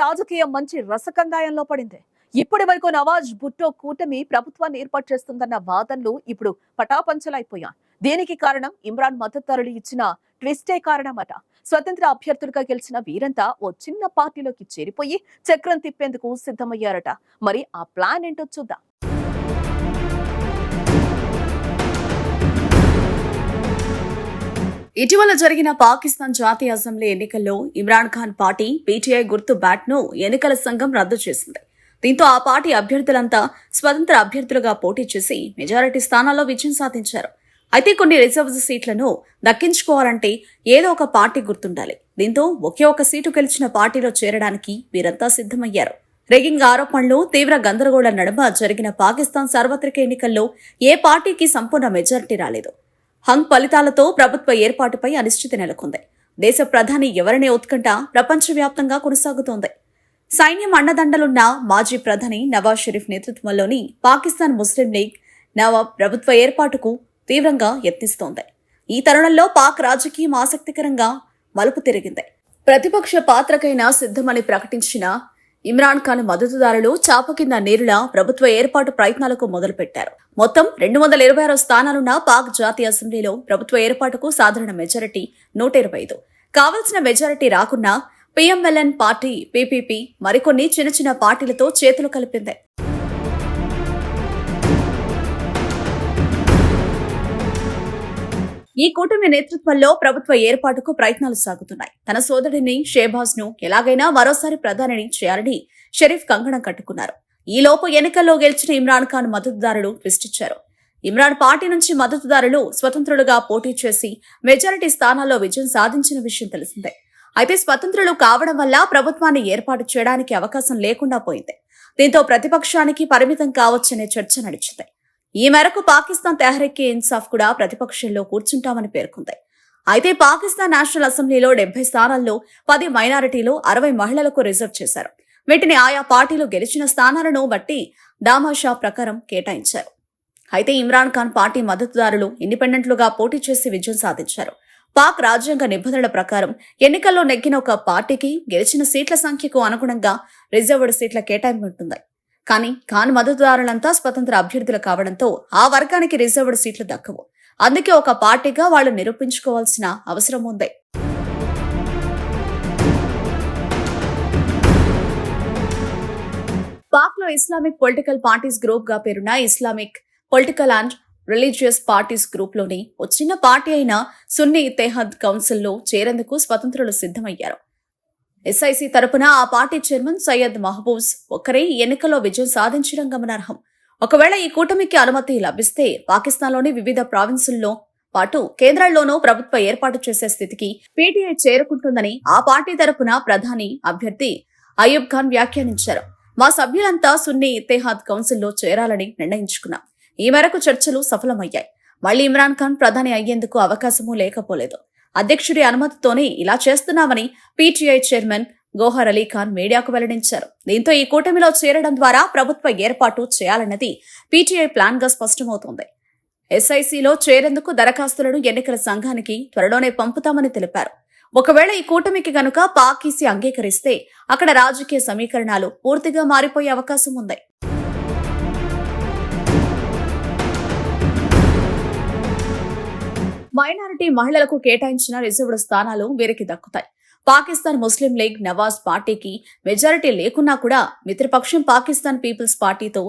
రాజకీయం మంచి రసకందాయంలో పడింది. ఇప్పటి వరకు నవాజ్ భుట్టో కూటమి ప్రభుత్వాన్ని ఏర్పాటు చేస్తుందన్న వాదనలు ఇప్పుడు పటాపంచలైపోయా దీనికి కారణం? ఇమ్రాన్ మద్దతుదారులు ఇచ్చిన ట్విస్టే కారణమట. స్వతంత్ర అభ్యర్థులుగా గెలిచిన వీరంతా ఓ చిన్న పార్టీలోకి చేరిపోయి చక్రం తిప్పేందుకు సిద్ధమయ్యారట. మరి ఆ ప్లాన్ ఏంటో చూద్దాం. ఇటీవల జరిగిన పాకిస్తాన్ జాతీయ అసెంబ్లీ ఎన్నికల్లో ఇమ్రాన్ ఖాన్ పార్టీ పీటీఐ గుర్తు బ్యాట్ను ఎన్నికల సంఘం రద్దు చేసింది. దీంతో ఆ పార్టీ అభ్యర్థులంతా స్వతంత్ర అభ్యర్థులుగా పోటీ చేసి మెజారిటీ స్థానాల్లో విజయం సాధించారు. అయితే కొన్ని రిజర్వ్ సీట్లను దక్కించుకోవాలంటే ఏదో ఒక పార్టీ గుర్తుండాలి. దీంతో ఒకే ఒక సీటు గెలిచిన పార్టీలో చేరడానికి వీరంతా సిద్ధమయ్యారు. రిగింగ్ ఆరోపణలు తీవ్ర గందరగోళ నడుమ జరిగిన పాకిస్తాన్ సార్వత్రిక ఎన్నికల్లో ఏ పార్టీకి సంపూర్ణ మెజారిటీ రాలేదు. హంగ్ ఫలితాలతో ప్రభుత్వ ఏర్పాటుపై అనిశ్చితి నెలకొంది. దేశ ప్రధాని ఎవరనే ఉత్కంఠ ప్రపంచవ్యాప్తంగా కొనసాగుతోంది. సైన్యం అండదండలున్న మాజీ ప్రధాని నవాజ్ షరీఫ్ నేతృత్వంలోని పాకిస్తాన్ ముస్లిం లీగ్ నవాబ్ ప్రభుత్వ ఏర్పాటుకు తీవ్రంగా యత్నిస్తోంది. ఈ తరుణంలో పాక్ రాజకీయం ఆసక్తికరంగా మలుపు తిరిగింది. ప్రతిపక్ష పాత్రకైనా సిద్ధమని ప్రకటించిన ఇమ్రాన్ ఖాన్ మద్దతుదారులు చాప కింద నీరులా ప్రభుత్వ ఏర్పాటు ప్రయత్నాలకు మొదలుపెట్టారు. మొత్తం రెండు వందల ఇరవై ఆరు స్థానాలున్న పాక్ జాతీయ అసెంబ్లీలో ప్రభుత్వ ఏర్పాటుకు సాధారణ మెజారిటీ నూట ఇరవై ఐదు. కావలసిన మెజారిటీ రాకున్నా పిఎంఎల్ఎన్ పార్టీ పీపీపీ మరికొన్ని చిన్న చిన్న పార్టీలతో చేతులు కలిపింది. ఈ కూటమి నేతృత్వంలో ప్రభుత్వ ఏర్పాటుకు ప్రయత్నాలు సాగుతున్నాయి. తన సోదరుడిని షేబాజ్ను ఎలాగైనా మరోసారి ప్రధానిని చేయాలని షరీఫ్ కంగణం కట్టుకున్నారు. ఈ లోపు ఎన్నికల్లో గెలిచిన ఇమ్రాన్ ఖాన్ మద్దతుదారులు ట్విస్ట్ ఇమ్రాన్ పార్టీ నుంచి మద్దతుదారులు స్వతంత్రులుగా పోటీ చేసి మెజారిటీ స్థానాల్లో విజయం సాధించిన విషయం తెలిసిందే. అయితే స్వతంత్రులు కావడం వల్ల ప్రభుత్వాన్ని ఏర్పాటు చేయడానికి అవకాశం లేకుండా పోయింది. దీంతో ప్రతిపక్షానికి పరిమితం కావచ్చనే చర్చ నడిచింది. ఈ మేరకు పాకిస్తాన్ తెహ్రీక్ ఇన్సాఫ్ కూడా ప్రతిపక్షంలో కూర్చుంటామని పేర్కొంది. అయితే పాకిస్తాన్ నేషనల్ అసెంబ్లీలో డెబ్బై స్థానాల్లో పది మైనారిటీలు అరవై మహిళలకు రిజర్వ్ చేశారు. వీటిని ఆయా పార్టీలు గెలిచిన స్థానాలను బట్టి దామాషా ప్రకారం కేటాయించారు. అయితే ఇమ్రాన్ ఖాన్ పార్టీ మద్దతుదారులు ఇండిపెండెంట్లుగా పోటీ చేసి విజయం సాధించారు. పాక్ రాజ్యాంగ నిబంధనల ప్రకారం ఎన్నికల్లో నెగ్గిన ఒక పార్టీకి గెలిచిన సీట్ల సంఖ్యకు అనుగుణంగా రిజర్వ్డ్ సీట్ల కేటాయింపు ఉంటుంది కానీ ఖాన్ మద్దతుదారులంతా స్వతంత్ర అభ్యర్థులు కావడంతో ఆ వర్గానికి రిజర్వ్డ్ సీట్లు దక్కవు. అందుకే ఒక పార్టీగా వాళ్ళు నిరూపించుకోవాల్సిన అవసరం ఉంది. పాక్లో ఇస్లామిక్ పొలిటికల్ పార్టీస్ గ్రూప్గా పేరున్న Islamic political and religious parties గ్రూప్లోని ఓ చిన్న పార్టీ అయిన సున్నీ తెహద్ కౌన్సిల్లో చేరేందుకు స్వతంత్రులు సిద్ధమయ్యారు. ఎస్ఐసి తరపున ఆ పార్టీ చైర్మన్ సయ్యద్ మహబూజ్ ఒక్కరే ఎన్నికల్లో విజయం సాధించడం గమనార్హం. ఒకవేళ ఈ కూటమికి అనుమతి లభిస్తే పాకిస్తాన్లోని వివిధ ప్రావిన్సుల్లో పాటు కేంద్రాల్లోనూ ప్రభుత్వ ఏర్పాటు చేసే స్థితికి పీటీఐ చేరుకుంటుందని ఆ పార్టీ తరపున ప్రధాని అభ్యర్థి అయూబ్ ఖాన్ వ్యాఖ్యానించారు. మా సభ్యులంతా సున్నీ ఇత్తేహాద్ కౌన్సిల్లో చేరాలని నిర్ణయించుకున్నాం. ఈ మేరకు చర్చలు సఫలమయ్యాయి. మళ్ళీ ఇమ్రాన్ ఖాన్ ప్రధాని అయ్యేందుకు అవకాశమూ లేకపోలేదు. అధ్యక్షుడి అనుమతితోనే ఇలా చేస్తున్నామని పీటీఐ చైర్మన్ గోహర్ అలీ ఖాన్ మీడియాకు వెల్లడించారు. దీంతో ఈ కూటమిలో చేరడం ద్వారా ప్రభుత్వ ఏర్పాటు చేయాలన్నది పీటీఐ ప్లాన్గా స్పష్టమవుతోంది. ఎస్ఐసిలో చేరేందుకు దరఖాస్తులను ఎన్నికల సంఘానికి త్వరలోనే పంపుతామని తెలిపారు. ఒకవేళ ఈ కూటమికి గనుక పాకీసీ అంగీకరిస్తే అక్కడ రాజకీయ సమీకరణాలు పూర్తిగా మారిపోయే అవకాశం ఉంది. మైనారిటీ మహిళలకు కేటాయించిన రిజర్వ్డ్ స్థానాలు వీరికి దక్కుతాయి. పాకిస్తాన్ ముస్లిం లీగ్ నవాజ్ పార్టీకి మెజారిటీ లేకున్నా కూడా మిత్రపక్షం పాకిస్తాన్ పీపుల్స్ పార్టీతో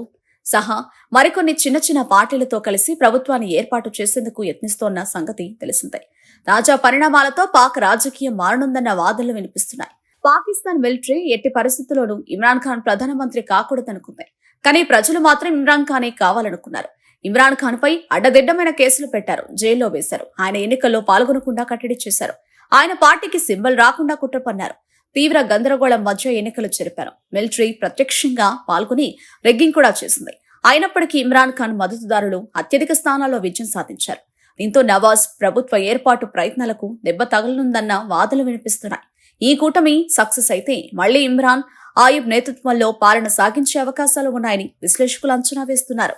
సహా మరికొన్ని చిన్న చిన్న పార్టీలతో కలిసి ప్రభుత్వాన్ని ఏర్పాటు చేసేందుకు యత్నిస్తోన్న సంగతి తెలిసిందే. తాజా పరిణామాలతో పాక్ రాజకీయం మారనుందన్న వాదనలు వినిపిస్తున్నాయి. పాకిస్తాన్ మిలిటరీ ఎట్టి పరిస్థితుల్లోనూ ఇమ్రాన్ ఖాన్ ప్రధానమంత్రి కాకూడదనుకుంది. కానీ ప్రజలు మాత్రం ఇమ్రాన్ ఖానే కావాలనుకున్నారు. ఇమ్రాన్ ఖాన్ పై అడ్డదిడ్డమైన కేసులు పెట్టారు. జైల్లో వేశారు. ఆయన ఎన్నికల్లో పాల్గొనకుండా కట్టడి చేశారు. ఆయన పార్టీకి సింబల్ రాకుండా కుట్ర పన్నారు తీవ్ర గందరగోళం మధ్య ఎన్నికలు జరిపారు. మిలిటరీ ప్రత్యక్షంగా పాల్గొని రెగ్గింగ్ కూడా చేసింది. అయినప్పటికీ ఇమ్రాన్ ఖాన్ మద్దతుదారులు అత్యధిక స్థానాల్లో విజయం సాధించారు. దీంతో నవాజ్ ప్రభుత్వ ఏర్పాటు ప్రయత్నాలకు దెబ్బ తగలనుందన్న వాదనలు వినిపిస్తున్నాయి. ఈ కూటమి సక్సెస్ అయితే మళ్ళీ ఇమ్రాన్ ఆయుబ్ నేతృత్వంలో పాలన సాగించే అవకాశాలు ఉన్నాయని విశ్లేషకులు అంచనా వేస్తున్నారు.